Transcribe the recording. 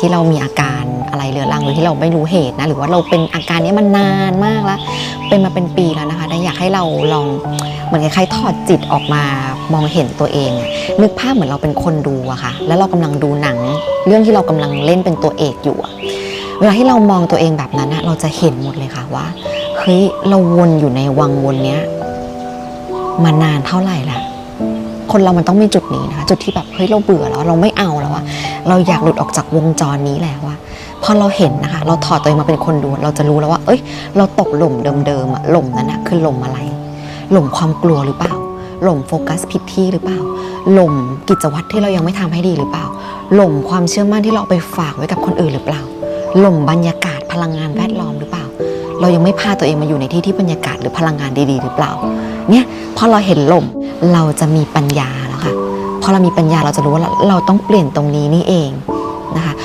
ที่เรามีอาการอะไรเรื้อรังหรือที่เราไม่รู้เหตุนะหรือว่าเราเป็นอาการนี้มันนานมากแล้ว เป็นมาเป็นปีแล้วนะคะได้อยากให้เราลองเหมือนคล้ายๆถอดจิตออกมามองเห็นตัวเอง นึกภาพเหมือนเราเป็นคนดูอะค่ะแล้วเรากำลังดูหนัง เรื่องที่เรากำลังเล่นเป็นตัวเอกอยู่เวลาที่เรามองตัวเองแบบนั้นเราจะเห็นหมดเลยค่ะว่าเฮ้ยเราวนอยู่ในวังวนเนี้ยมานานเท่าไหร่ละคนเรามันต้องมีจุดนี้นะคะจุดที่แบบเฮ้ยเราเบื่อแล้วเราไม่เอาแล้วอะ เราอยากหลุดออกจากวงจรนี้แล้วอะพอเราเห็นนะคะ เราถอดตัวเองมาเป็นคนดู เราจะรู้แล้วว่า เอ้ย เราตกหล่มเดิมๆอะหล่มนั้นอะคือหล่มอะไร หล่มความกลัวหรือเปล่า หล่มโฟกัสผิดที่หรือเปล่า หล่มกิจวัตรที่เรายังไม่ทำให้ดีหรือเปล่า หล่มความเชื่อมั่นที่เราไปฝากไว้กับคนอื่นหรือเปล่า หล่มบรรยากาศพลังงานแวดล้อมหรือเปล่า เรายังไม่พาตัวเองมาอยู่ในที่ที่บรรยากาศหรือพลังงานดีๆ หรือเปล่า เนี่ย พอเราเห็นหล่ม เราจะมีปัญญา พอเรามีปัญญาเราจะรู้ว่าเราเราต้องเปลี่ยนตรงนี้นี่เองนะคะ